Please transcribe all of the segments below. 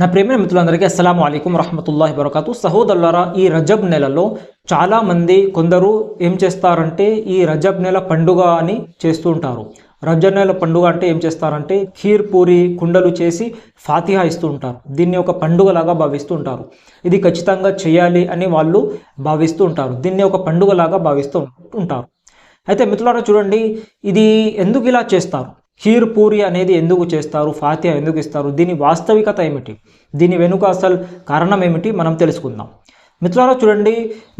నా ప్రేమ మిత్రులందరికీ అస్సలం అయికం రహమతుల్లాహి వరకాతు సహోదరులారా ఈ రజబ్ నెలలో చాలామంది కొందరు ఏం చేస్తారంటే ఈ రజబ్ నెల పండుగ అని చేస్తూ ఉంటారు. రజబ్ నెల పండుగ అంటే ఏం చేస్తారంటే ఖీర్ పూరి కుండలు చేసి ఫాతిహా ఇస్తూ ఉంటారు. దీన్ని ఒక పండుగలాగా భావిస్తూ ఉంటారు. ఇది ఖచ్చితంగా చేయాలి అని వాళ్ళు భావిస్తూ ఉంటారు. దీన్ని ఒక పండుగలాగా భావిస్తూ ఉంటారు. అయితే మిత్రులారా చూడండి ఇది ఎందుకు ఇలా చేస్తారు? ఖీర్ పూరి అనేది ఎందుకు చేస్తారు? ఫాతిహా ఎందుకు ఇస్తారు? దీని వాస్తవికత ఏమిటి? దీని వెనుక అసలు కారణం ఏమిటి? మనం తెలుసుకుందాం. మిత్రులారా చూడండి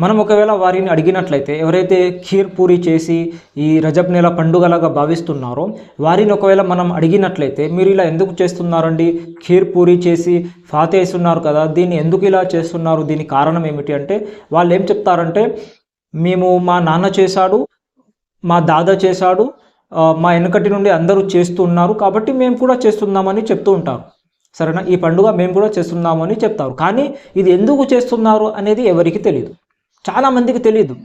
మనం ఒకవేళ వారిని అడిగినట్లయితే ఎవరైతే ఖీర్ పూరి చేసి ఈ రజబ్ నెల పండుగలాగా భావిస్తున్నారో వారిని ఒకవేళ మనం అడిగినట్లయితే మీరు ఇలా ఎందుకు చేస్తున్నారండి? ఖీర్ పూరి చేసి ఫాతేస్తున్నారు కదా దీన్ని ఎందుకు ఇలా చేస్తున్నారు? దీని కారణం ఏమిటి? అంటే వాళ్ళు ఏం చెప్తారంటే మేము మా నాన్న చేశాడు మా దాదా చేశాడు మా వెనకటి నుండి అందరూ చేస్తున్నారు కాబట్టి మేము కూడా చేస్తున్నామని చెప్తూ ఉంటారు. సరేనా? ఈ పండుగ మేము కూడా చేస్తున్నామని చెప్తారు. కానీ ఇది ఎందుకు చేస్తున్నారు అనేది ఎవరికి తెలియదు చాలామందికి తెలియదు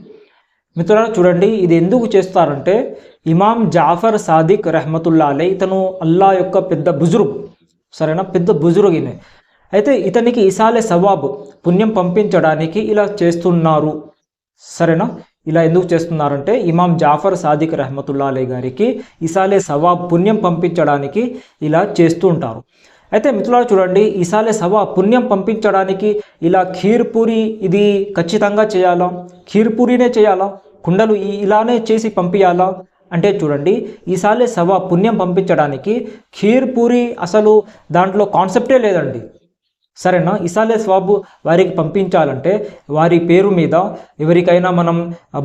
మిత్రులారా చూడండి ఇది ఎందుకు చేస్తారంటే ఇమాం జాఫర్ సాదిక్ రెహమతుల్లా ఇతను అల్లా యొక్క పెద్ద బుజురుగు. సరేనా? పెద్ద బుజురుగ్ అయితే ఇతనికి ఇసాలే సవాబ్ పుణ్యం పంపించడానికి ఇలా చేస్తున్నారు. సరేనా? ఇలా ఎందుకు చేస్తున్నారంటే ఇమాం జాఫర్ సాదిక్ రెహమతుల్లా గారికి ఇసాలే సవాబ్ పుణ్యం పంపించడానికి ఇలా చేస్తూ ఉంటారు. అయితే మిత్రులారా చూడండి ఇసాలే సవా పుణ్యం పంపించడానికి ఇలా ఖీర్ పూరి ఇది ఖచ్చితంగా చేయాలా? ఖీర్పూరినే చేయాలా? కుండలు ఇలానే చేసి పంపించాలా అంటే చూడండి ఈసాలే సవా పుణ్యం పంపించడానికి ఖీర్ పూరి అసలు దాంట్లో కాన్సెప్టే లేదండి. సరేనా? ఇసాలే స్వాబు వారికి పంపించాలంటే వారి పేరు మీద ఎవరికైనా మనం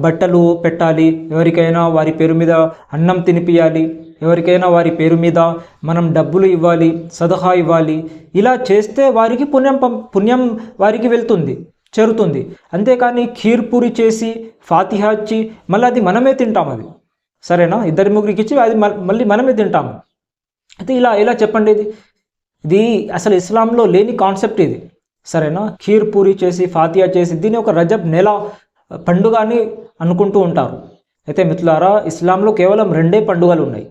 బట్టలు పెట్టాలి ఎవరికైనా వారి పేరు మీద అన్నం తినిపియాలి ఎవరికైనా వారి పేరు మీద మనం డబ్బులు ఇవ్వాలి సదహా ఇవ్వాలి ఇలా చేస్తే వారికి పుణ్యం పం పుణ్యం వారికి వెళ్తుంది చేరుతుంది. అంతేకాని ఖీర్ పూరి చేసి ఫాతిహా ఇచ్చి మళ్ళీ అది మనమే తింటాం అది సరేనా? ఇద్దరి ముగ్గురికి ఇచ్చి అది మళ్ళీ మనమే తింటాము. అయితే ఇలా ఇలా చెప్పండి. ఇది ఇది అసలు ఇస్లాంలో లేని కాన్సెప్ట్ ఇది. సరేనా? ఖీర్ పూరి చేసి ఫాతియా చేసి దీని ఒక రజబ్ నెల పండుగ అని అనుకుంటూ ఉంటారు. అయితే మిత్రులారా ఇస్లాంలో కేవలం రెండే పండుగలు ఉన్నాయి.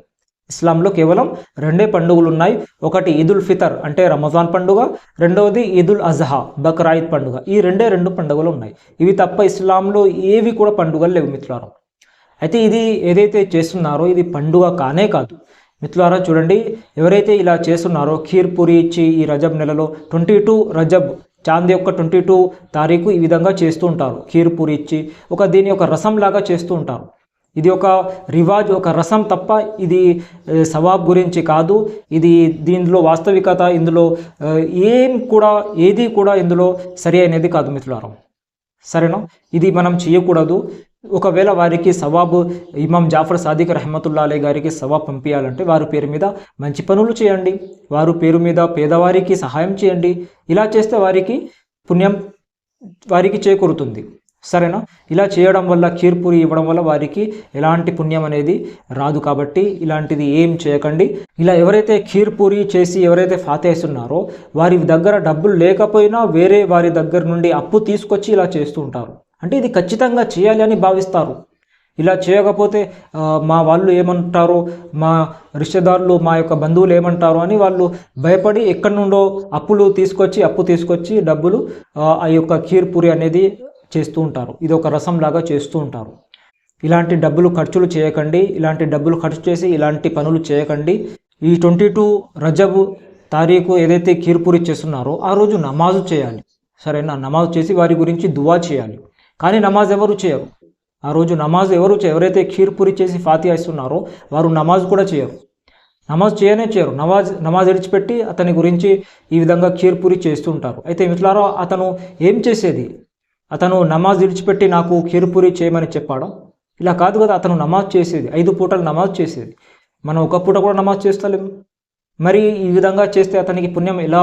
ఇస్లాంలో కేవలం రెండే పండుగలు ఉన్నాయి. ఒకటి ఈదుల్ ఫితర్ అంటే రమజాన్ పండుగ. రెండవది ఈదుల్ అజహా బక్రాయిద్ పండుగ. ఈ రెండే రెండు పండుగలు ఉన్నాయి. ఇవి తప్ప ఇస్లాంలో ఏవి కూడా పండుగలు లేవు మిత్రులారా. అయితే ఇది ఏదైతే చేస్తున్నారో ఇది పండుగ కానే కాదు. మిత్రులారా చూడండి ఎవరైతే ఇలా చేస్తున్నారో ఖీర్ పూరి ఇచ్చి ఈ రజబ్ నెలలో ట్వంటీ టూ రజబ్ చాంద్ యొక్క ట్వంటీ టూ తారీఖు ఈ విధంగా చేస్తూ ఉంటారు. ఖీర్ పూరి ఇచ్చి ఒక దీని యొక్క రసం లాగా చేస్తూ ఉంటారు. ఇది ఒక రివాజ్ ఒక రసం తప్ప ఇది సవాబ్ గురించి కాదు. ఇది దీనిలో వాస్తవికత ఇందులో ఏం కూడా ఏది కూడా ఇందులో సరి అయినది కాదు మిత్రులారం. సరేనా? ఇది మనం చేయకూడదు. ఒకవేళ వారికి సవాబు ఇమాం జాఫర్ సాదిక్ రహమతుల్లా అలీ గారికి సవాబ్ పంపించాలంటే వారి పేరు మీద మంచి పనులు చేయండి. వారు పేరు మీద పేదవారికి సహాయం చేయండి. ఇలా చేస్తే వారికి పుణ్యం వారికి చేకూరుతుంది. సరేనా? ఇలా చేయడం వల్ల ఖీర్పూరి ఇవ్వడం వల్ల వారికి ఎలాంటి పుణ్యం అనేది రాదు కాబట్టి ఇలాంటిది ఏం చేయకండి. ఇలా ఎవరైతే ఖీర్పూరి చేసి ఎవరైతే ఫాతేస్తున్నారో వారి దగ్గర డబ్బులు లేకపోయినా వేరే వారి దగ్గర నుండి అప్పు తీసుకొచ్చి ఇలా చేస్తూ ఉంటారు. అంటే ఇది ఖచ్చితంగా చేయాలి అని భావిస్తారు. ఇలా చేయకపోతే మా వాళ్ళు ఏమంటారో మా రిషతదారులు మా యొక్క బంధువులు ఏమంటారో అని వాళ్ళు భయపడి ఎక్కడి నుండో అప్పులు తీసుకొచ్చి అప్పు తీసుకొచ్చి డబ్బులు ఆ, యొక్క కీర్పూరి అనేది చేస్తూ ఉంటారు. ఇది ఒక రసం లాగా చేస్తూ ఉంటారు. ఇలాంటి డబ్బులు ఖర్చులు చేయకండి. ఇలాంటి డబ్బులు ఖర్చు చేసి ఇలాంటి పనులు చేయకండి. ఈ ట్వంటీ టూ రజబు తారీఖు ఏదైతే కీర్పూరి చేస్తున్నారో ఆ రోజు నమాజు చేయాలి. సరేనా? నమాజ్ చేసి వారి గురించి దువా చేయాలి. కానీ నమాజ్ ఎవరు చేయరు. ఆ రోజు నమాజ్ ఎవరు చే ఎవరైతే ఖీర్పూరి చేసి ఫాతిహా ఇస్తున్నారో వారు నమాజ్ కూడా చేయరు. నమాజ్ చేయనే చేయరు. నమాజ్ నమాజ్ విడిచిపెట్టి అతని గురించి ఈ విధంగా ఖీర్పూరి చేస్తుంటారు అయితే మిట్లారో అతను ఏం చేసేది? అతను నమాజ్ విడిచిపెట్టి నాకు ఖీర్పూరి చేయమని చెప్పాడు? ఇలా కాదు కదా అతను నమాజ్ చేసేది. ఐదు పూటలు నమాజ్ చేసేది. మనం ఒక పూట కూడా నమాజ్ చేస్తలేము. మరి ఈ విధంగా చేస్తే అతనికి పుణ్యం ఎలా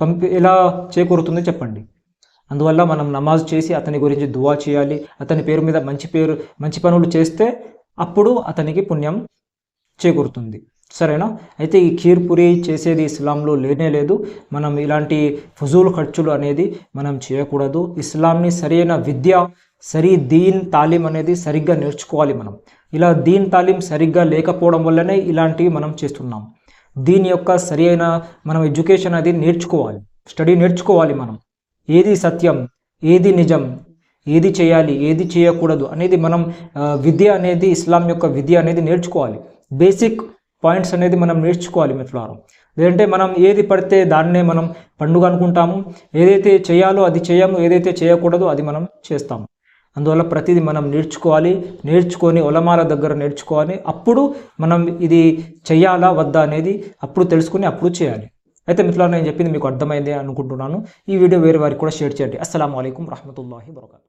పంపి ఎలా చేకూరుతుంది చెప్పండి. అందువల్ల మనం నమాజ్ చేసి అతని గురించి దువా చేయాలి. అతని పేరు మీద మంచి పేరు మంచి పనులు చేస్తే అప్పుడు అతనికి పుణ్యం చేకూరుతుంది. సరేనా? అయితే ఈ ఖీర్ పూరి చేసేది ఇస్లాంలో లేనే లేదు. మనం ఇలాంటి ఫుజూల్ ఖర్చులు అనేది మనం చేయకూడదు. ఇస్లాంని సరైన విద్య సరి దీన్ తాలీం అనేది సరిగ్గా నేర్చుకోవాలి మనం. ఇలా దీన్ తాలీం సరిగ్గా లేకపోవడం వల్లనే ఇలాంటివి మనం చేస్తున్నాం. దీని యొక్క సరి అయిన మనం ఎడ్యుకేషన్ అది నేర్చుకోవాలి. స్టడీ నేర్చుకోవాలి మనం. ఏది సత్యం ఏది నిజం ఏది చేయాలి ఏది చేయకూడదు అనేది మనం విద్య అనేది ఇస్లాం యొక్క విద్య అనేది నేర్చుకోవాలి. బేసిక్ పాయింట్స్ అనేది మనం నేర్చుకోవాలి మిత్రులారం. లేదంటే మనం ఏది పడితే దాన్నే మనం పండుగ అనుకుంటాము. ఏదైతే చేయాలో అది చేయము ఏదైతే చేయకూడదో అది మనం చేస్తాము. అందువల్ల ప్రతిదీ మనం నేర్చుకోవాలి. నేర్చుకొని ఒలమాల దగ్గర నేర్చుకోవాలి. అప్పుడు మనం ఇది చేయాలా వద్దా అనేది అప్పుడు తెలుసుకుని అప్పుడు చేయాలి. అయితే మిత్రులారా నేను చెప్పింది మీకు అర్థమైంది అనుకుంటున్నాను. ఈ వీడియో వేరే వారికి కూడా షేర్ చేయండి. అస్సలం అయికం రహమతుల్లాహి వరకాతు